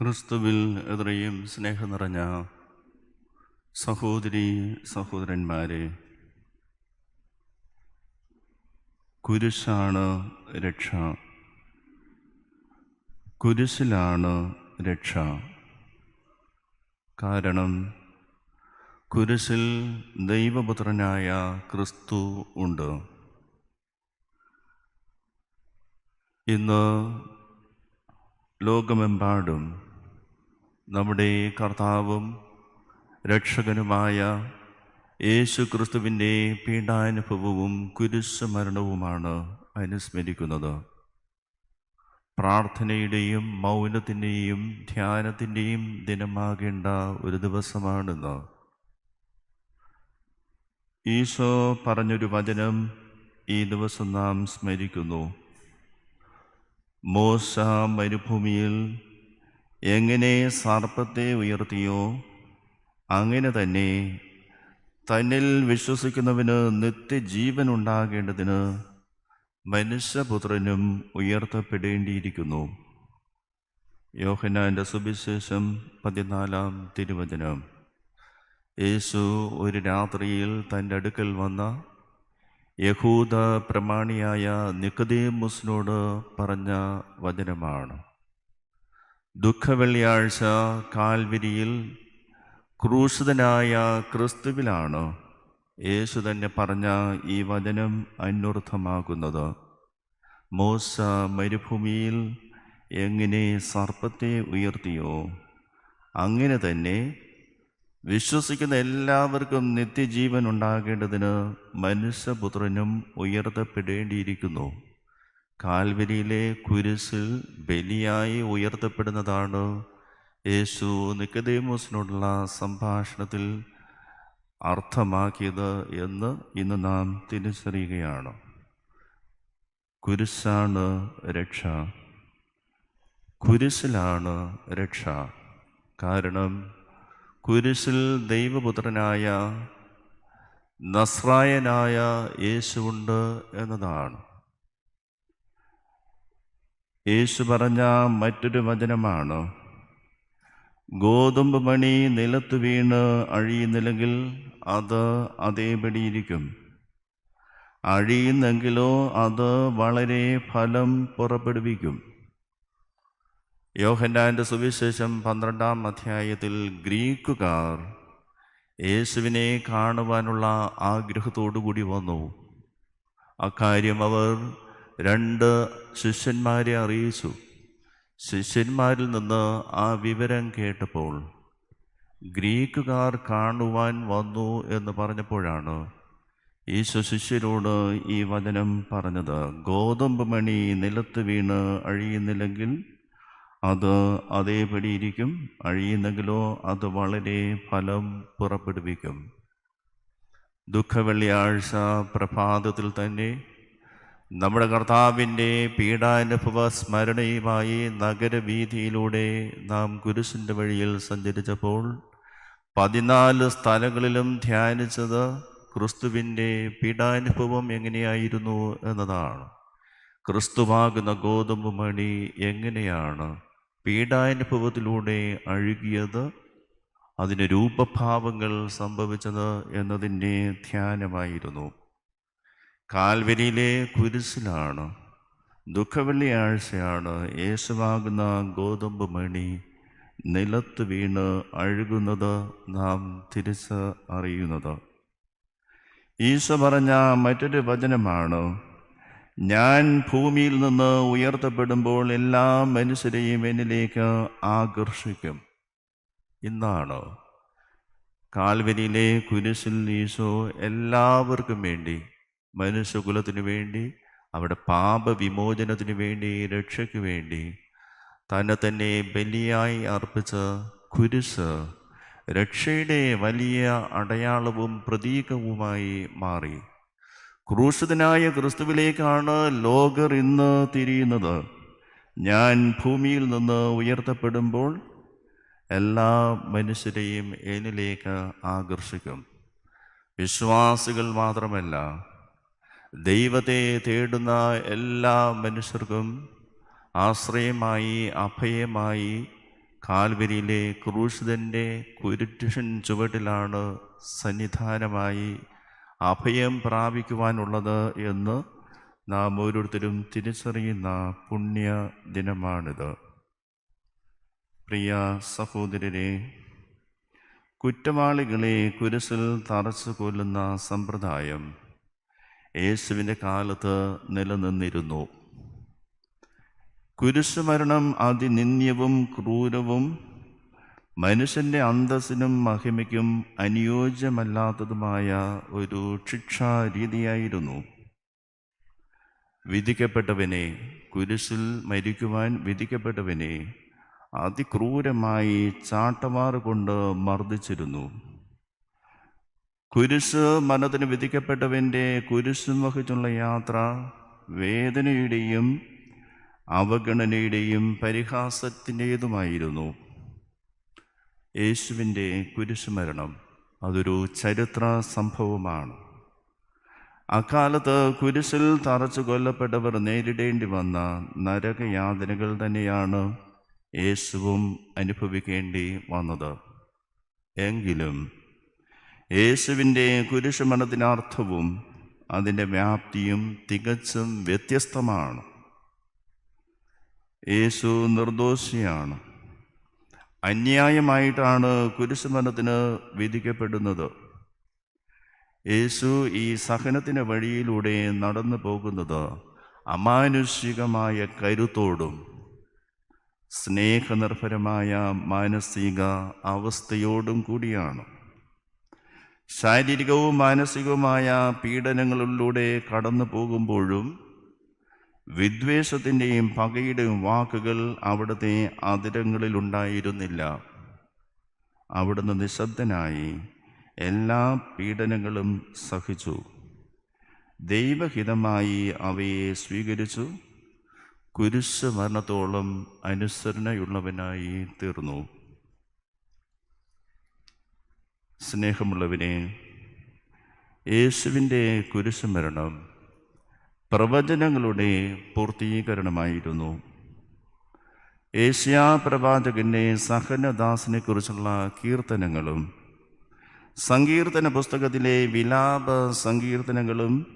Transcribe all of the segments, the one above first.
ക്രിസ്തുവിൽ എത്രയും സ്നേഹം നിറഞ്ഞ സഹോദരി സഹോദരന്മാരെ കുരിശാണ് രക്ഷ. കുരിശിലാണ് രക്ഷ. കാരണം കുരിശിൽ ദൈവപുത്രനായ ക്രിസ്തു ഉണ്ട്. ഇന്ന് ലോകമെമ്പാടും നമ്മുടെ കർത്താവും രക്ഷകനുമായ യേശു ക്രിസ്തുവിന്റെ പീഡാനുഭവവും കുരിശ് മരണവുമാണ് അനുസ്മരിക്കുന്നത്. പ്രാർത്ഥനയുടെയും മൗനത്തിന്റെയും ധ്യാനത്തിന്റെയും ദിനമാകേണ്ട ഒരു ദിവസമാണിന്ന്. ഈശോ പറഞ്ഞൊരു വചനം ഈ ദിവസം നാം സ്മരിക്കുന്നു. മോശ മരുഭൂമിയിൽ എങ്ങനെ സർപ്പത്തെ ഉയർത്തിയോ അങ്ങനെ തന്നെ തന്നിൽ വിശ്വസിക്കുന്നവന് നിത്യജീവൻ ഉണ്ടാകേണ്ടതിന് മനുഷ്യപുത്രനും ഉയർത്തപ്പെടേണ്ടിയിരിക്കുന്നു. യോഹനാന്റെ സുവിശേഷം പതിനാലാം തിരുവചനം. യേശു ഒരു രാത്രിയിൽ തന്റെ അടുക്കൽ വന്ന യഹൂദ പ്രമാണിയായ നിക്കതേമുസിനോട് പറഞ്ഞ വചനമാണ്. ദുഃഖവെള്ളിയാഴ്ച കാൽവിരിയിൽ ക്രൂശിതനായ ക്രിസ്തുവിലാണ് യേശു തന്നെ പറഞ്ഞ ഈ വചനം അന്വർത്ഥമാകുന്നത്. മോശ മരുഭൂമിയിൽ എങ്ങനെ സർപ്പത്തെ ഉയർത്തിയോ അങ്ങനെ തന്നെ വിശ്വസിക്കുന്ന എല്ലാവർക്കും നിത്യജീവൻ ഉണ്ടാകേണ്ടതിന് മനുഷ്യപുത്രനും ഉയർത്തപ്പെടേണ്ടിയിരിക്കുന്നു. കാൽവരിയിലെ കുരിശിൽ ബലിയായി ഉയർത്തപ്പെടുന്നതാണ്. യേശു നിക്കതേമോസിനോടുള്ള സംഭാഷണത്തിൽ അർത്ഥമാക്കിയത് എന്ന് ഇന്ന് നാം തിരിച്ചറിയുകയാണ്. കുരിശാണ് രക്ഷ. കുരിശിലാണ് രക്ഷ. കാരണം കുരിശിൽ ദൈവപുത്രനായ നസ്രായനായ യേശുണ്ട് എന്നതാണ്. യേശു പറഞ്ഞ മറ്റൊരു വചനമാണ് ഗോതമ്പ് മണി നിലത്ത് വീണ് അഴിയുന്നില്ലെങ്കിൽ അത് അതേപടിയിരിക്കും അഴിയുന്നെങ്കിലോ അത് വളരെ ഫലം പുറപ്പെടുവിക്കും. യോഹന്നാന്റെ സുവിശേഷം പന്ത്രണ്ടാം അധ്യായത്തിൽ ഗ്രീക്കുകാർ യേശുവിനെ കാണുവാനുള്ള ആഗ്രഹത്തോടു കൂടി വന്നു. അക്കാര്യം അവർ രണ്ട് ശിഷ്യന്മാരെ അറിയിച്ചു. ശിഷ്യന്മാരിൽ നിന്ന് ആ വിവരം കേട്ടപ്പോൾ ഗ്രീക്കുകാർ കാണുവാൻ വന്നു എന്ന് പറഞ്ഞപ്പോഴാണ് ഈശോ ശിഷ്യരോട് ഈ വചനം പറഞ്ഞത്. ഗോതമ്പ് മണി നിലത്ത് വീണ് അഴിയുന്നില്ലെങ്കിൽ അത് അതേപടി ഇരിക്കും. അഴിയുന്നെങ്കിലോ അത് വളരെ ഫലം പുറപ്പെടുവിക്കും. ദുഃഖവെള്ളിയാഴ്ച പ്രഭാതത്തിൽ തന്നെ നമ്മുടെ കർത്താവിന്റെ പീഡാനുഭവ സ്മരണയുമായി നഗരവീതിയിലൂടെ നാം കുരിശിന്റെ വഴിയിൽ സഞ്ചരിച്ചപ്പോൾ പതിനാല് സ്ഥലങ്ങളിലും ധ്യാനിച്ചത് ക്രിസ്തുവിന്റെ പീഡാനുഭവം എങ്ങനെയായിരുന്നു എന്നതാണ്. ക്രിസ്തുവാകുന്ന ഗോതമ്പ് മണി എങ്ങനെയാണ് പീഡാനുഭവത്തിലൂടെ അഴുകിയത് അതിന് രൂപഭാവങ്ങൾ സംഭവിച്ചത് എന്നതിന്റെ ധ്യാനമായിരുന്നു. കാൽവരിയിലെ കുരിശിലാണ് ദുഃഖവെള്ളിയാഴ്ചയാണ് യേശുവാകുന്ന ഗോതമ്പ് മണി. നിലത്ത് വീണ് അഴുകുന്നത് നാം തിരിച്ച് അറിയുന്നത്. ഈശോ പറഞ്ഞ മറ്റൊരു വചനമാണ് ഞാൻ ഭൂമിയിൽ നിന്ന് ഉയർത്തപ്പെടുമ്പോൾ എല്ലാ മനുഷ്യരെയും എന്നിലേക്ക് ആകർഷിക്കും. ഇന്നാണ് കാൽവരിയിലെ കുരിശിൽ ഈശോ എല്ലാവർക്കും വേണ്ടി മനുഷ്യകുലത്തിനു വേണ്ടി അവിടെ പാപവിമോചനത്തിനു വേണ്ടി രക്ഷയ്ക്ക് വേണ്ടി തന്നെ തന്നെ ബലിയായി അർപ്പിച്ച കുരിശ് രക്ഷയുടെ വലിയ അടയാളവും പ്രതീകവുമായി മാറി. ക്രൂശിതനായ ക്രിസ്തുവിലേക്കാണ് ലോകർ ഇന്ന് തിരിയുന്നത്. ഞാൻ ഭൂമിയിൽ നിന്ന് ഉയർത്തപ്പെടുമ്പോൾ എല്ലാ മനുഷ്യരെയും എന്നിലേക്ക് ആകർഷിക്കും. വിശ്വാസികൾ മാത്രമല്ല ദൈവത്തെ തേടുന്ന എല്ലാ മനുഷ്യർക്കും ആശ്രയമായി അഭയമായി കാൽവരിയിലെ ക്രൂശിതന്റെ കുരുട്ടിഷൻ ചുവട്ടിലാണ് സന്നിധാനമായി അഭയം പ്രാപിക്കുവാനുള്ളത് എന്ന് നാം ഓരോരുത്തരും തിരിച്ചറിയുന്ന പുണ്യ ദിനമാണിത്. പ്രിയ സഹോദരരെ കുറ്റവാളികളെ കുരിശിൽ തറച്ചു കൊല്ലുന്ന സമ്പ്രദായം യേശുവിന്റെ കാലത്ത് നിലനിന്നിരുന്നു. കുരിശുമരണം അതിനിന്ദ്യവും ക്രൂരവും മനുഷ്യന്റെ അന്തസ്സിനും മഹിമയ്ക്കും അനുയോജ്യമല്ലാത്തതുമായ ഒരു ശിക്ഷാരീതിയായിരുന്നു. വിധിക്കപ്പെട്ടവനെ കുരിശിൽ മരിക്കുവാൻ വിധിക്കപ്പെട്ടവനെ അതിക്രൂരമായി ചാട്ടവാറ് കൊണ്ട് മർദ്ദിച്ചിരുന്നു. കുരിശ് മനത്തിന് വിധിക്കപ്പെട്ടവന്റെ കുരിശും വഹിച്ചുള്ള യാത്ര വേദനയുടെയും അവഗണനയുടെയും പരിഹാസത്തിന്റേതുമായിരുന്നു. യേശുവിന്റെ കുരിശുമരണം അതൊരു ചരിത്ര സംഭവമാണ്. അക്കാലത്ത് കുരിശിൽ തറച്ചു കൊല്ലപ്പെട്ടവർ നേരിടേണ്ടി വന്ന നരകയാതനകൾ തന്നെയാണ് യേശുവും അനുഭവിക്കേണ്ടി വന്നത്. എങ്കിലും യേശുവിന്റെ കുരിശുമരണത്തിനർത്ഥവും അതിന്റെ വ്യാപ്തിയും തികച്ചും വ്യത്യസ്തമാണ്. യേശു നിർദോഷിയാണ് അന്യായമായിട്ടാണ് കുരിശുമരണത്തിന് വിധിക്കപ്പെടുന്നത്. യേശു ഈ സഹനത്തിന്റെ വഴിയിലൂടെ നടന്നു പോകുന്നത് അമാനുഷികമായ കരുത്തോടും സ്നേഹനിർഭരമായ മാനസിക അവസ്ഥയോടും കൂടിയാണ്. ശാരീരികവും മാനസികവുമായ പീഡനങ്ങളിലൂടെ കടന്നു പോകുമ്പോഴും വിദ്വേഷത്തിന്റെയും പകയുടെയും വാക്കുകൾ അവിടുത്തെ അതിരങ്ങളിലുണ്ടായിരുന്നില്ല. അവിടുന്ന് നിശബ്ദനായി എല്ലാ പീഡനങ്ങളും സഹിച്ചു. ദൈവഹിതമായി അവയെ സ്വീകരിച്ചു. കുരിശ് മരണത്തോളം അനുസരണയുള്ളവനായി തീർന്നു. സ്നേഹമുള്ളവനെ യേശുവിന്റെ കുരിശുമരണം പ്രവചനങ്ങളുടെ പൂർത്തീകരണമായിരുന്നു. ഏഷ്യാ പ്രവാചകന്റെ സഹനദാസിനെക്കുറിച്ചുള്ള കീർത്തനങ്ങളും സങ്കീർത്തന പുസ്തകത്തിലെ വിലാപ സങ്കീർത്തനങ്ങളും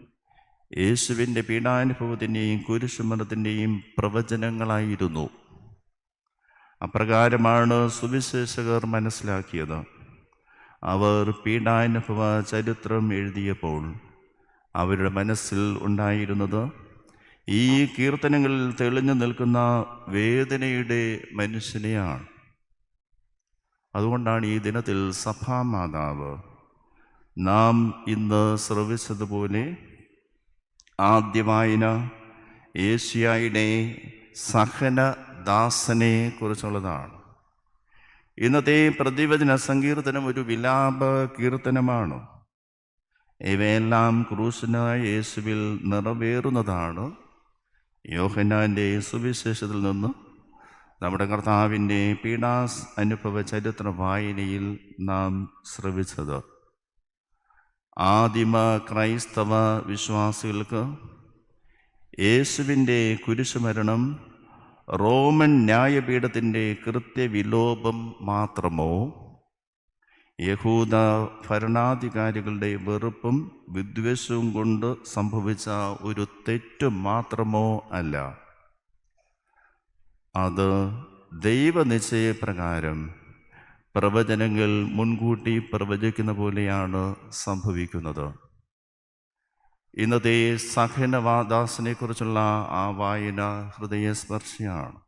യേശുവിന്റെ പീഡാനുഭവത്തിന്റെയും കുരിശുമരണത്തിന്റെയും പ്രവചനങ്ങളായിരുന്നു. അപ്രകാരമാണ് സുവിശേഷകർ മനസ്സിലാക്കിയത്. അവർ പീഡാനുഭവ ചരിത്രം എഴുതിയപ്പോൾ അവരുടെ മനസ്സിൽ ഉണ്ടായിരുന്നത് ഈ കീർത്തനങ്ങളിൽ തെളിഞ്ഞു നിൽക്കുന്ന വേദനയുടെ മനുഷ്യനെയാണ്. അതുകൊണ്ടാണ് ഈ ദിനത്തിൽ സഭാമാതാവ് നാം ഇന്ന് ശ്രവിച്ചതുപോലെ ആദ്യ വായന ഏഷ്യായുടെ സഹനദാസനെ കുറിച്ചുള്ളതാണ്. ഇന്നത്തെ പ്രതിവചന സങ്കീർത്തനം ഒരു വിലാപ കീർത്തനമാണ്. ഇവയെല്ലാം ക്രൂശനായ യേശുവിൽ നിറവേറുന്നതാണ്. യോഹനാന്റെ സുവിശേഷത്തിൽ നിന്ന് നമ്മുടെ കർത്താവിന്റെ പീഡാസ് അനുഭവ ചരിത്ര വായനയിൽ നാം ശ്രവിച്ചത്. ആദിമ ക്രൈസ്തവ വിശ്വാസികൾക്ക് യേശുവിന്റെ കുരിശുമരണം റോമൻ ന്യായപീഠത്തിന്റെ കൃത്യവിലോപം മാത്രമോ? യഹൂദ ഭരണാധികാരികളുടെ വെറുപ്പും വിദ്വേഷവും കൊണ്ട് സംഭവിച്ച ഒരു തെറ്റ് മാത്രമോ അല്ല. അത് ദൈവനിശ്ചയപ്രകാരം പ്രവചനങ്ങൾ മുൻകൂട്ടി പ്രവചിക്കുന്ന പോലെയാണ് സംഭവിക്കുന്നത്. ഇന്നത്തെ സഹനവാദാസിനെ കുറിച്ചുള്ള ആ വായന ഹൃദയസ്പർശിയാണ്.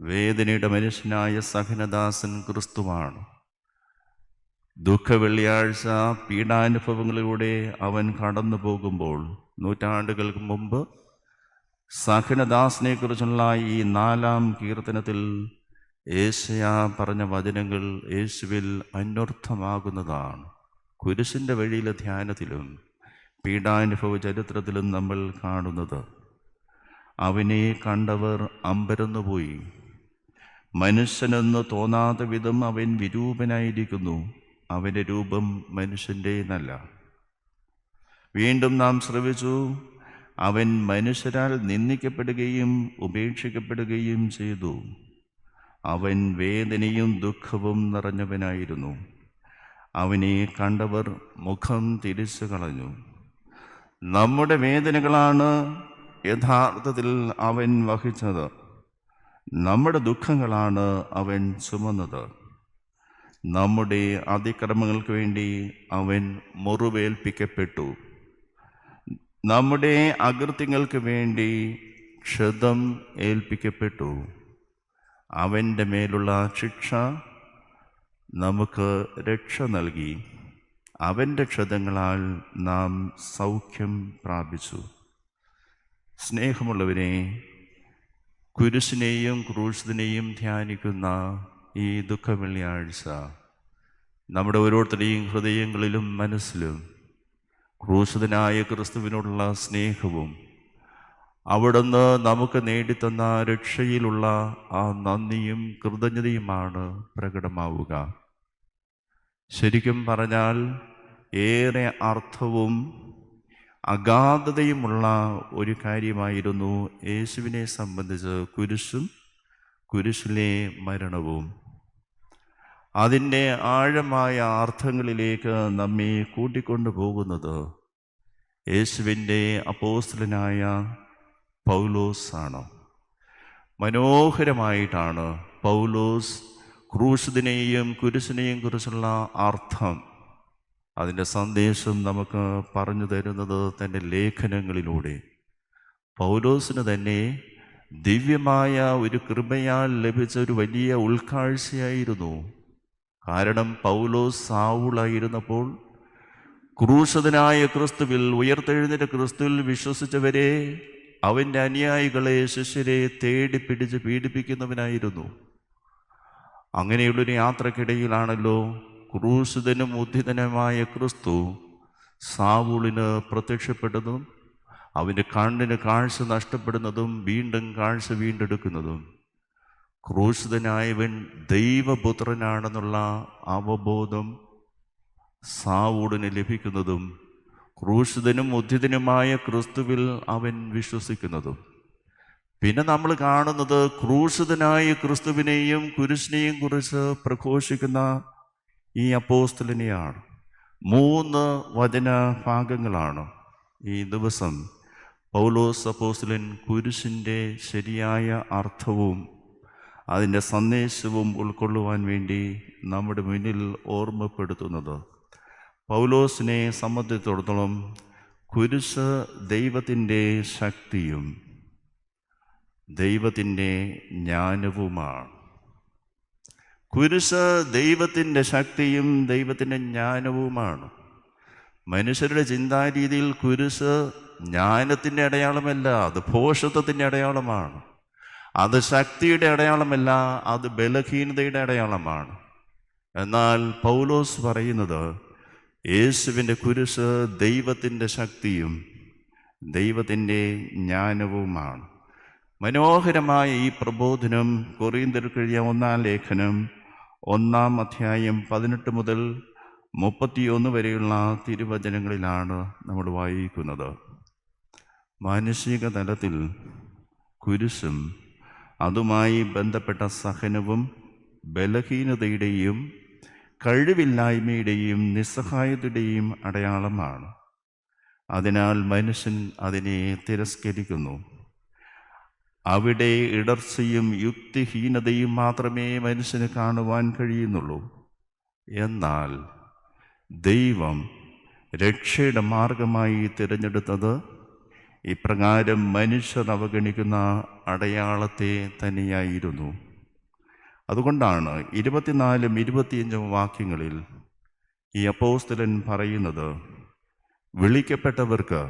വേദനയുടെ മനുഷ്യനായ സഹനദാസൻ ക്രിസ്തുവാണ്. ദുഃഖ വെള്ളിയാഴ്ച പീഡാനുഭവങ്ങളിലൂടെ അവൻ കടന്നു പോകുമ്പോൾ നൂറ്റാണ്ടുകൾക്ക് മുമ്പ് സഹനദാസിനെ കുറിച്ചുള്ള ഈ നാലാം കീർത്തനത്തിൽ ഏഷ്യ പറഞ്ഞ വചനങ്ങൾ യേശുവിൽ അന്വർത്ഥമാകുന്നതാണ്. കുരിശിന്റെ വഴിയിലെ ധ്യാനത്തിലും പീഡാനുഭവ ചരിത്രത്തിലും നമ്മൾ കാണുന്നത്. അവനെ കണ്ടവർ അമ്പരന്നുപോയി. മനുഷ്യനെന്ന് തോന്നാത്ത വിധം അവൻ വിരൂപനായിരിക്കുന്നു. അവന്റെ രൂപം മനുഷ്യന്റെന്നല്ല വീണ്ടും നാം ശ്രവിച്ചു. അവൻ മനുഷ്യരാൽ നിന്ദിക്കപ്പെടുകയും ഉപേക്ഷിക്കപ്പെടുകയും ചെയ്തു. അവൻ വേദനയും ദുഃഖവും നിറഞ്ഞവനായിരുന്നു. അവനെ കണ്ടവർ മുഖം തിരിച്ചു കളഞ്ഞു നമ്മുടെ വേദനകളാണ് യഥാർത്ഥത്തിൽ അവൻ വഹിച്ചത്. നമ്മുടെ ദുഃഖങ്ങളാണ് അവൻ ചുമന്നത്. നമ്മുടെ അതിക്രമങ്ങൾക്ക് വേണ്ടി അവൻ മുറിവേൽപ്പിക്കപ്പെട്ടു. നമ്മുടെ അകൃത്യങ്ങൾക്ക് വേണ്ടി ക്ഷതം ഏൽപ്പിക്കപ്പെട്ടു. അവന്റെ മേലുള്ള ശിക്ഷ നമുക്ക് രക്ഷ നൽകി. അവന്റെ ക്ഷതങ്ങളാൽ നാം സൗഖ്യം പ്രാപിച്ചു. സ്നേഹമുള്ളവരെ കുരിശിനെയും ക്രൂശിനെയും ധ്യാനിക്കുന്ന ഈ ദുഃഖ വെള്ളിയാഴ്ച നമ്മുടെ ഓരോരുത്തരുടെയും ഹൃദയങ്ങളിലും മനസ്സിലും ക്രൂശിതനായ ക്രിസ്തുവിനോടുള്ള സ്നേഹവും അവിടുന്ന് നമുക്ക് നേടിത്തന്ന രക്ഷയിലുള്ള ആ നന്ദിയും കൃതജ്ഞതയുമാണ് പ്രകടമാവുക. ശരിക്കും പറഞ്ഞാൽ ഏറെ അർത്ഥവും അഗാധതയുമുള്ള ഒരു കാര്യമായിരുന്നു യേശുവിനെ സംബന്ധിച്ച് കുരിശും കുരിശിലെ മരണവും. അതിന്റെ ആഴമായ അർത്ഥങ്ങളിലേക്ക് നമ്മെ കൂട്ടിക്കൊണ്ടു പോകുന്നത് യേശുവിന്റെ അപ്പോസ്റ്റലനായ പൗലോസ് ആണ് മനോഹരമായിട്ടാണ് പൗലോസ് ക്രൂശിനെയും കുരിശിനെയും കുറിച്ചുള്ള അർത്ഥം അതിന്റെ സന്ദേശം നമുക്ക് പറഞ്ഞു തരുന്നത് തന്റെ ലേഖനങ്ങളിലൂടെ. പൗലോസിന് തന്നെ ദിവ്യമായ ഒരു കൃപയാൽ ലഭിച്ച ഒരു വലിയ ഉൾക്കാഴ്ചയായിരുന്നു. കാരണം പൗലോസ് സാവുളായിരുന്നപ്പോൾ ക്രൂശതനായ ക്രിസ്തുവിൽ ഉയർത്തെഴുന്നേറ്റ ക്രിസ്തുവിൽ വിശ്വസിച്ചവരെ അവന്റെ അനുയായികളെ ശിഷ്യരെ തേടി പിടിച്ച് പീഡിപ്പിക്കുന്നവനായിരുന്നു. അങ്ങനെയുള്ളൊരു യാത്രക്കിടയിലാണല്ലോ ക്രൂശിതനും ഉദ്ധിതനുമായ ക്രിസ്തു സാവൂളിന് പ്രത്യക്ഷപ്പെട്ടതും അവന്റെ കണ്ണിന് കാഴ്ച നഷ്ടപ്പെടുന്നതും വീണ്ടും കാഴ്ച വീണ്ടെടുക്കുന്നതും ക്രൂശിതനായവൻ ദൈവപുത്രനാണെന്നുള്ള അവബോധം സാവൂടിന് ലഭിക്കുന്നതും ക്രൂശിതനും ഉദ്ധിതനുമായ ക്രിസ്തുവിൽ അവൻ വിശ്വസിക്കുന്നതും. പിന്നെ നമ്മൾ കാണുന്നത് ക്രൂശിതനായ ക്രിസ്തുവിനെയും കുരിശിനെയും കുറിച്ച് പ്രഘോഷിക്കുന്ന ഈ അപ്പോസ്തലിനെയാണ്. മൂന്ന് വചന ഭാഗങ്ങളാണ് ഈ ദിവസം. പൗലോസ് അപ്പോസ്തലൻ കുരിശിന്റെ ശരിയായ അർത്ഥവും അതിന്റെ സന്ദേശവും ഉൾക്കൊള്ളുവാൻ വേണ്ടി നമ്മുടെ മുന്നിൽ ഓർമ്മപ്പെടുത്തുന്നത്. പൗലോസിനെ സംബന്ധിച്ചിടത്തോളം കുരിശ് ദൈവത്തിന്റെ ശക്തിയും ദൈവത്തിന്റെ ജ്ഞാനവുമാണ്. കുരിശ് ദൈവത്തിന്റെ ശക്തിയും ദൈവത്തിന്റെ ജ്ഞാനവുമാണ്. മനുഷ്യരുടെ ചിന്താരീതിയിൽ കുരിശ് ജ്ഞാനത്തിന്റെ അടയാളമല്ല അത് ഭോഷത്വത്തിന്റെ അടയാളമാണ്. അത് ശക്തിയുടെ അടയാളമല്ല അത് ബലഹീനതയുടെ അടയാളമാണ്. എന്നാൽ പൗലോസ് പറയുന്നത് യേശുവിന്റെ കുരിശ് ദൈവത്തിന്റെ ശക്തിയും ദൈവത്തിന്റെ ജ്ഞാനവുമാണ്. മനോഹരമായ ഈ പ്രബോധനം കൊറിയന്തർക്കെഴുതിയ ഒന്നാം ലേഖനം ഒന്നാം അധ്യായം പതിനെട്ട് മുതൽ മുപ്പത്തിയൊന്ന് വരെയുള്ള തിരുവചനങ്ങളിലാണ് നമ്മൾ വായിക്കുന്നത്. മാനുഷിക തലത്തിൽ കുരിശും അതുമായി ബന്ധപ്പെട്ട സഹനവും ബലഹീനതയുടെയും കഴിവില്ലായ്മയുടെയും നിസ്സഹായതയുടെയും അടയാളമാണ്. അതിനാൽ മനുഷ്യൻ അതിനെ തിരസ്കരിക്കുന്നു. അവിടെ ഇടർച്ചയും യുക്തിഹീനതയും മാത്രമേ മനുഷ്യന് കാണുവാൻ കഴിയുന്നുള്ളൂ. എന്നാൽ ദൈവം രക്ഷയുടെ മാർഗമായി തിരഞ്ഞെടുത്തത് ഇപ്രകാരം മനുഷ്യർ അവഗണിക്കുന്ന അടയാളത്തെ തന്നെയായിരുന്നു. അതുകൊണ്ടാണ് ഇരുപത്തിനാലും ഇരുപത്തിയഞ്ചും വാക്യങ്ങളിൽ ഈ അപ്പോസ്തലൻ പറയുന്നത് വിളിക്കപ്പെട്ടവർക്ക്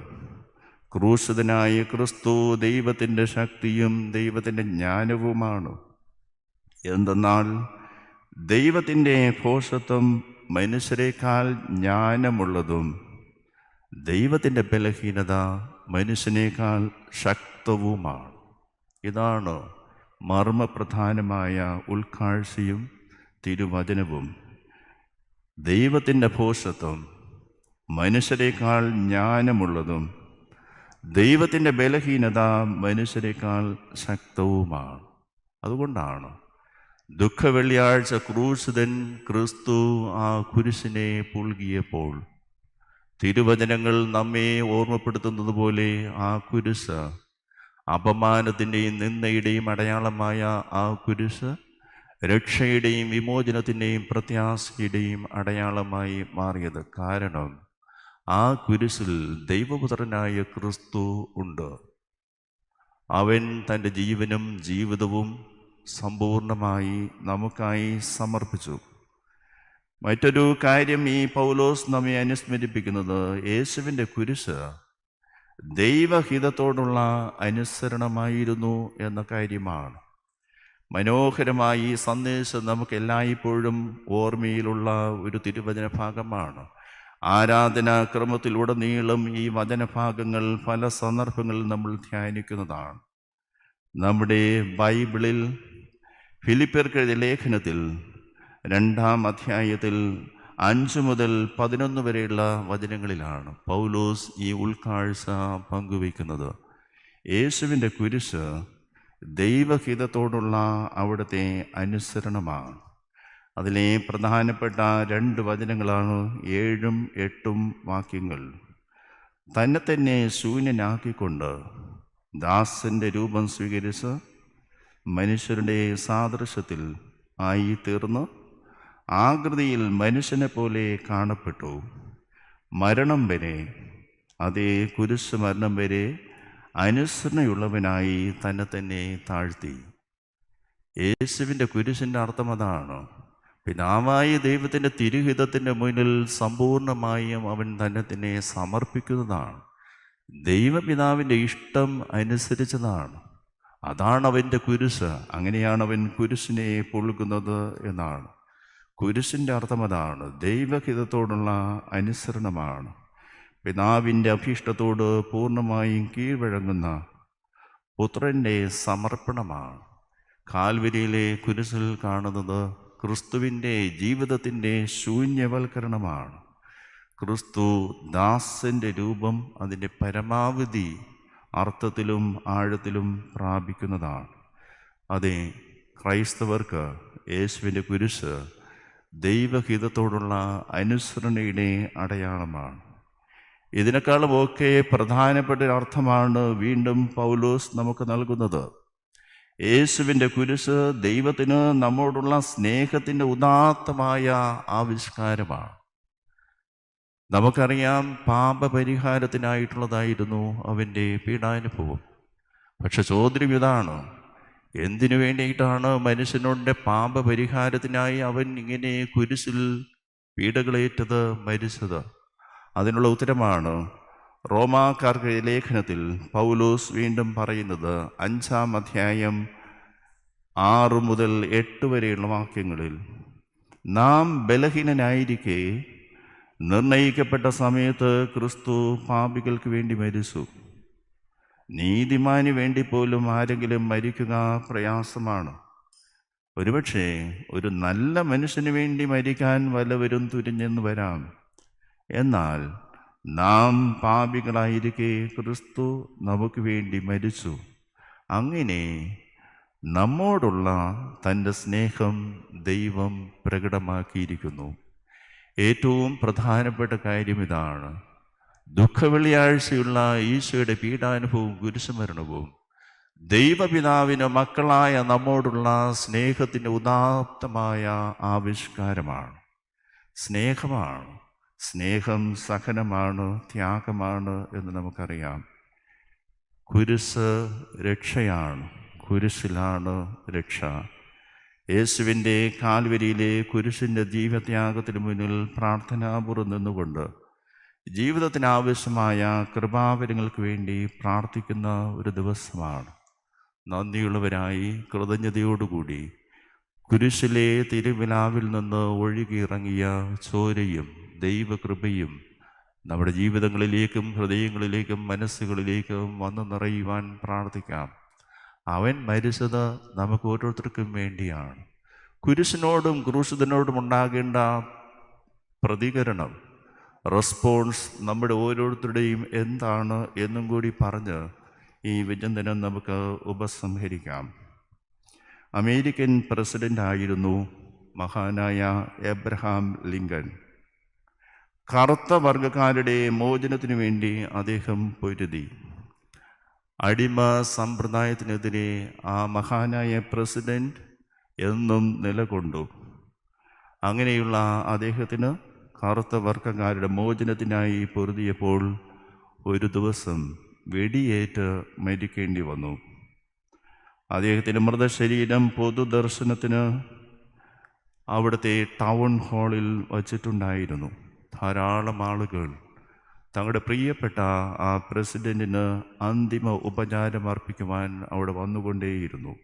ക്രൂശിതനായ ക്രിസ്തു ദൈവത്തിന്റെ ശക്തിയും ദൈവത്തിന്റെ ജ്ഞാനവുമാണ്. എന്തെന്നാൽ ദൈവത്തിന്റെ ഭോഷത്വം മനുഷ്യരെക്കാൾ ജ്ഞാനമുള്ളതും ദൈവത്തിന്റെ ബലഹീനത മനുഷ്യനേക്കാൾ ശക്തവുമാണ്. ഇതാണ് മർമ്മപ്രധാനമായ ഉൾക്കാഴ്ചയും തിരുവചനവും. ദൈവത്തിന്റെ ഭോഷത്വം മനുഷ്യരെക്കാൾ ജ്ഞാനമുള്ളതും ദൈവത്തിന്റെ ബലഹീനത മനുഷ്യരെക്കാൾ ശക്തവുമാണ്. അതുകൊണ്ടാണ് ദുഃഖ വെള്ളിയാഴ്ച ക്രൂശിതൻ ക്രിസ്തു ആ കുരിശിനെ പുൽകിയപ്പോൾ തിരുവചനങ്ങൾ നമ്മെ ഓർമ്മപ്പെടുത്തുന്നത് പോലെ ആ കുരിശ് അപമാനത്തിന്റെയും നിന്ദയുടെയും അടയാളമായ ആ കുരിശ് രക്ഷയുടെയും വിമോചനത്തിന്റെയും പ്രത്യാശയുടെയും അടയാളമായി മാറിയത്. കാരണം ആ കുരിശിൽ ദൈവപുത്രനായ ക്രിസ്തു ഉണ്ട്. അവൻ തന്റെ ജീവനും ജീവിതവും സമ്പൂർണമായി നമുക്കായി സമർപ്പിച്ചു. മറ്റൊരു കാര്യം ഈ പൗലോസ് നമ്മെ അനുസ്മരിപ്പിക്കുന്നത് യേശുവിന്റെ കുരിശ് ദൈവഹിതത്തോടുള്ള അനുസരണമായിരുന്നു എന്ന കാര്യമാണ്. മനോഹരമായി ഈ സന്ദേശം നമുക്ക് എല്ലായ്പ്പോഴും ഓർമ്മയിലുള്ള ഒരു തിരുവചന ഭാഗമാണ്. ആരാധനാക്രമത്തിലുടനീളം ഈ വചനഭാഗങ്ങൾ പല സന്ദർഭങ്ങളിൽ നമ്മൾ ധ്യാനിക്കുന്നതാണ്. നമ്മുടെ ബൈബിളിൽ ഫിലിപ്പിയർക്കെഴുതിയ ലേഖനത്തിൽ രണ്ടാം അധ്യായത്തിൽ അഞ്ച് മുതൽ പതിനൊന്ന് വരെയുള്ള വചനങ്ങളിലാണ് പൗലോസ് ഈ ഉൾക്കാഴ്ച പങ്കുവയ്ക്കുന്നത്. യേശുവിന്റെ കുരിശ് ദൈവഹിതത്തോടുള്ള അവിടുത്തെ അനുസരണമാണ്. അതിലെ പ്രധാനപ്പെട്ട രണ്ട് വചനങ്ങളാണ് ഏഴും എട്ടും വാക്യങ്ങൾ. തന്നെ തന്നെ ശൂന്യനാക്കിക്കൊണ്ട് ദാസന്റെ രൂപം സ്വീകരിച്ച് മനുഷ്യരുടെ സാദൃശ്യത്തിൽ ആയി തീർന്ന് ആകൃതിയിൽ മനുഷ്യനെ പോലെ കാണപ്പെട്ടു. മരണം വരെ അതേ കുരിശ് മരണം വരെ അനുസരണയുള്ളവനായി തന്നെ തന്നെ താഴ്ത്തി. യേശുവിന്റെ കുരിശിന്റെ അർത്ഥം അതാണ്. പിതാവായ ദൈവത്തിന്റെ തിരുഹിതത്തിന്റെ മുന്നിൽ സമ്പൂർണമായും അവൻ തന്നെ തന്നെ സമർപ്പിക്കുന്നതാണ്. ദൈവപിതാവിന്റെ ഇഷ്ടം അനുസരിച്ചതാണ്. അതാണ് അവന്റെ കുരിശ്. അങ്ങനെയാണ് അവൻ കുരിശിനെ പൊളുക്കുന്നത് എന്നാണ്. കുരിശിന്റെ അർത്ഥം അതാണ്. ദൈവഹിതത്തോടുള്ള അനുസരണമാണ്. പിതാവിന്റെ അഭീഷ്ടത്തോട് പൂർണമായും കീഴ്വഴങ്ങുന്ന പുത്രന്റെ സമർപ്പണമാണ്. കാൽവരിയിലെ കുരിശിൽ കാണുന്നത് ക്രിസ്തുവിന്റെ ജീവിതത്തിന്റെ ശൂന്യവൽക്കരണമാണ്. ക്രിസ്തു ദാസന്റെ രൂപം അതിന്റെ പരമാവധി അർത്ഥത്തിലും ആഴത്തിലും പ്രാപിക്കുന്നതാണ്. അതെ ക്രൈസ്തവർക്ക് യേശുവിന്റെ കുരിശ് ദൈവഹിതത്തോടുള്ള അനുസരണയുടെ അടയാളമാണ്. ഇതിനേക്കാളും ഒക്കെ പ്രധാനപ്പെട്ട ഒരു അർത്ഥമാണ് വീണ്ടും പൗലോസ് നമുക്ക് നൽകുന്നത്. യേശുവിന്റെ കുരിശ് ദൈവത്തിന് നമ്മോടുള്ള സ്നേഹത്തിന്റെ ഉദാത്തമായ ആവിഷ്കാരമാണ്. നമുക്കറിയാം പാപപരിഹാരത്തിനായിട്ടുള്ളതായിരുന്നു അവന്റെ പീഡാനുഭവം. പക്ഷെ ചോദ്യം ഇതാണ് എന്തിനു വേണ്ടിയിട്ടാണ് മനുഷ്യനുടെ പാപപരിഹാരത്തിനായി അവൻ ഇങ്ങനെ കുരിശിൽ പീഡകളേറ്റത് മരിച്ചത്? അതിനുള്ള ഉത്തരമാണ് റോമാക്കാർക്ക് ലേഖനത്തിൽ പൗലോസ് വീണ്ടും പറയുന്നത് അഞ്ചാം അധ്യായം ആറ് മുതൽ എട്ട് വരെയുള്ള വാക്യങ്ങളിൽ നാം ബലഹീനനായിരിക്കെ നിർണയിക്കപ്പെട്ട സമയത്ത് ക്രിസ്തു പാപികൾക്ക് വേണ്ടി മരിച്ചു. നീതിമാന് വേണ്ടി പോലും ആരെങ്കിലും മരിക്കുക പ്രയാസമാണ്. ഒരുപക്ഷെ ഒരു നല്ല മനുഷ്യന് വേണ്ടി മരിക്കാൻ വല്ലവരും തുരിഞ്ഞെന്ന് വരാം. എന്നാൽ നാം പാപികളായിരിക്കെ ക്രിസ്തു നമുക്ക് വേണ്ടി മരിച്ചു. അങ്ങനെ നമ്മോടുള്ള തന്റെ സ്നേഹം ദൈവം പ്രകടമാക്കിയിരിക്കുന്നു. ഏറ്റവും പ്രധാനപ്പെട്ട കാര്യം ഇതാണ്. ദുഃഖവെള്ളിയാഴ്ചയുള്ള ഈശോയുടെ പീഡാനുഭവവും കുരിശുമരണവും ദൈവപിതാവിന് മക്കളായ നമ്മോടുള്ള സ്നേഹത്തിന്റെ ഉദാത്തമായ ആവിഷ്കാരമാണ്. സ്നേഹമാണ്. സ്നേഹം സഹനമാണ് ത്യാഗമാണ് എന്ന് നമുക്കറിയാം. കുരിസ് രക്ഷയാണ് കുരിശിലാണ് രക്ഷ. യേശുവിന്റെ കാൽവരിയിലെ കുരിശിന്റെ ജീവത്യാഗത്തിന് മുന്നിൽ പ്രാർത്ഥനാപൂർവം നിന്നുകൊണ്ട് ജീവിതത്തിന് ആവശ്യമായ കൃപാവരങ്ങൾക്ക് വേണ്ടി പ്രാർത്ഥിക്കുന്ന ഒരു ദിവസമാണ്. നന്ദിയുള്ളവരായി കൃതജ്ഞതയോടുകൂടി കുരിശിലെ തിരുവിലാവിൽ നിന്ന് ഒഴുകിയിറങ്ങിയ ചോരയും ദൈവകൃപയും നമ്മുടെ ജീവിതങ്ങളിലേക്കും ഹൃദയങ്ങളിലേക്കും മനസ്സുകളിലേക്കും വന്നു നിറയുവാൻ പ്രാർത്ഥിക്കാം. അവൻ മരിച്ചത് നമുക്ക് ഓരോരുത്തർക്കും വേണ്ടിയാണ്. കുരിശിനോടും ക്രൂശിതനോടും ഉണ്ടാകേണ്ട പ്രതികരണം റെസ്പോൺസ് നമ്മുടെ ഓരോരുത്തരുടെയും എന്താണ് എന്നും കൂടി പറഞ്ഞ് ഈ വിചിന്തനം നമുക്ക് ഉപസംഹരിക്കാം. അമേരിക്കൻ പ്രസിഡന്റായിരുന്നു മഹാനായ എബ്രഹാം ലിങ്കൺ കറുത്ത വർഗക്കാരുടെ മോചനത്തിനു വേണ്ടി അദ്ദേഹം പൊരുതി. അടിമ സമ്പ്രദായത്തിനെതിരെ ആ മഹാനായ പ്രസിഡന്റ് എന്നും നിലകൊണ്ടു. അങ്ങനെയുള്ള അദ്ദേഹത്തിന് കറുത്ത വർഗക്കാരുടെ മോചനത്തിനായി പൊരുതിയപ്പോൾ ഒരു ദിവസം വെടിയേറ്റ് മരിക്കേണ്ടി വന്നു. അദ്ദേഹത്തിന്റെ മൃതശരീരം പൊതുദർശനത്തിന് അവിടുത്തെ ടൗൺ ഹാളിൽ വച്ചിട്ടുണ്ടായിരുന്നു. ധാരാളം ആളുകൾ. തങ്ങളുടെ പ്രിയപ്പെട്ട ആ പ്രസിഡന്റിന് അന്തിമ ഉപചാരം അർപ്പിക്കുവാൻ അവിടെ വന്നുകൊണ്ടേയിരുന്നു.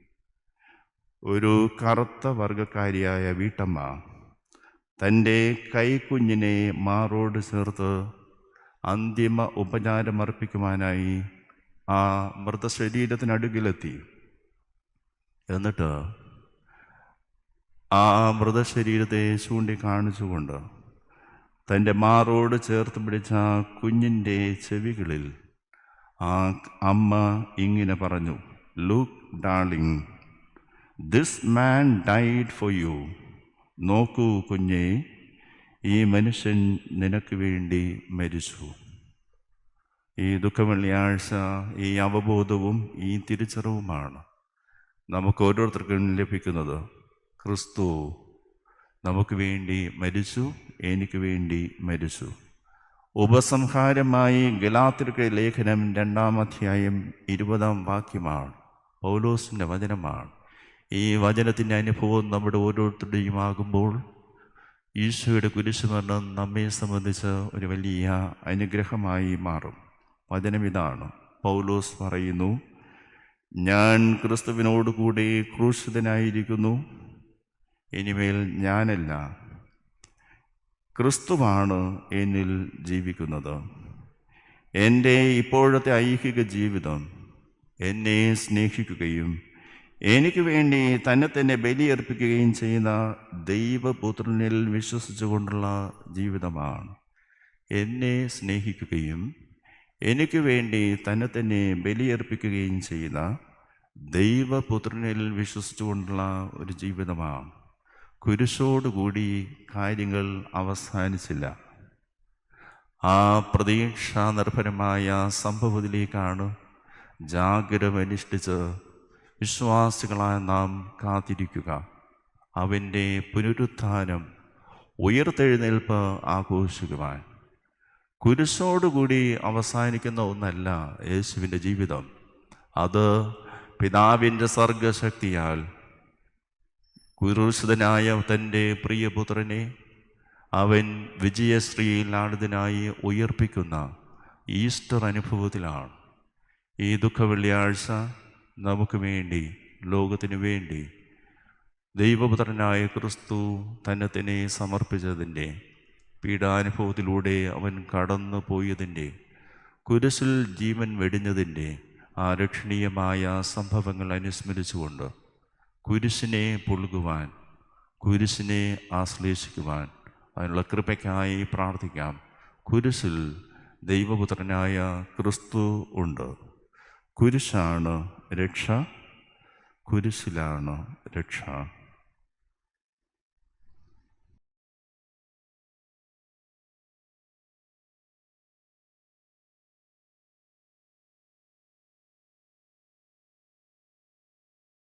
ഒരു കറുത്ത വർഗക്കാരിയായ വീട്ടമ്മ തന്റെ കൈക്കുഞ്ഞിനെ മാറോട് ചേർത്ത് അന്തിമ ഉപചാരം അർപ്പിക്കുവാനായി ആ മൃതശരീരത്തിനടുകിലെത്തി. എന്നിട്ട് ആ മൃതശരീരത്തെ ചൂണ്ടിക്കാണിച്ചുകൊണ്ട് തന്റെ മാറോട് ചേർത്ത് പിടിച്ച ആ കുഞ്ഞിന്റെ ചെവികളിൽ ആ അമ്മ ഇങ്ങനെ പറഞ്ഞു look darling this man died for you നോക്കൂ കുഞ്ഞേ ഈ മനുഷ്യൻ നിനക്ക് വേണ്ടി മരിച്ചു. ഈ ദുഃഖവെള്ളിയാഴ്ച ഈ അവബോധവും ഈ തിരിച്ചറിവുമാണ് നമുക്ക് ഓരോരുത്തർക്കും ലഭിക്കുന്നത്. ക്രിസ്തു നമുക്ക് വേണ്ടി മരിച്ചു എനിക്ക് വേണ്ടി മരിച്ചു. ഉപസംഹാരമായി ഗലാത്തിർക്ക് ലേഖനം രണ്ടാം അധ്യായം ഇരുപതാം വാക്യമാണ് പൗലോസിന്റെ വചനമാണ്. ഈ വചനത്തിന്റെ അനുഭവം നമ്മുടെ ഓരോരുത്തരുടെയും ആകുമ്പോൾ ഈശോയുടെ കുരിശുമരണം നമ്മെ സംബന്ധിച്ച് ഒരു വലിയ അനുഗ്രഹമായി മാറും. വചനം ഇതാണ്. പൗലോസ് പറയുന്നു ഞാൻ ക്രിസ്തുവിനോടുകൂടി ക്രൂശിതനായിരിക്കുന്നു. ഇനിമേൽ ഞാനല്ല. ക്രിസ്തുവാണ് എന്നിൽ ജീവിക്കുന്നത്. എന്റെ ഇപ്പോഴത്തെ ഐഹിക ജീവിതം എന്നെ സ്നേഹിക്കുകയും എനിക്ക് വേണ്ടി തന്നെ തന്നെ ബലിയർപ്പിക്കുകയും ചെയ്യുന്ന ദൈവപുത്രനിൽ വിശ്വസിച്ചുകൊണ്ടുള്ള ജീവിതമാണ്. എന്നെ സ്നേഹിക്കുകയും എനിക്ക് വേണ്ടി തന്നെ തന്നെ ബലിയർപ്പിക്കുകയും ചെയ്യുന്ന ദൈവപുത്രനിൽ വിശ്വസിച്ചുകൊണ്ടുള്ള ഒരു ജീവിതമാണ്. കുരിശോടുകൂടി കാര്യങ്ങൾ അവസാനിച്ചില്ല. ആ പ്രതീക്ഷാ നിർഭരമായ സംഭവത്തിലേക്കാണ് ജാഗ്രതമനുഷ്ഠിച്ച് വിശ്വാസികളായ നാം കാത്തിരിക്കുക. അവന്റെ പുനരുത്ഥാനം ഉയർത്തെഴുന്നേൽപ്പ് ആഘോഷിക്കുവാൻ. കുരിശോടുകൂടി അവസാനിക്കുന്ന ഒന്നല്ല യേശുവിന്റെ ജീവിതം. അത് പിതാവിന്റെ സർഗശക്തിയാൽ കുരുഷിതനായ തന്റെ പ്രിയപുത്രനെ അവൻ വിജയശ്രീയിലാണിതിനായി ഉയർപ്പിക്കുന്ന ഈസ്റ്റർ അനുഭവത്തിലാണ്. ഈ ദുഃഖവെള്ളിയാഴ്ച നമുക്ക് വേണ്ടി ലോകത്തിനു വേണ്ടി ദൈവപുത്രനായ ക്രിസ്തു തന്നെ തന്നെ സമർപ്പിച്ചതിന്റെ പീഡാനുഭവത്തിലൂടെ അവൻ കടന്നു പോയതിന്റെ കുരിശിൽ ജീവൻ വെടിഞ്ഞതിന്റെ ആ രക്ഷണീയമായ സംഭവങ്ങൾ അനുസ്മരിച്ചുകൊണ്ട് കുരിശിനെ പുൽകുവാൻ കുരിശിനെ ആശ്ലേഷിക്കുവാൻ അതിനുള്ള കൃപയ്ക്കായി പ്രാർത്ഥിക്കാം. കുരിശിൽ ദൈവപുത്രനായ ക്രിസ്തു ഉണ്ട്. കുരിശാണ് രക്ഷ കുരിശിലാണ് രക്ഷ.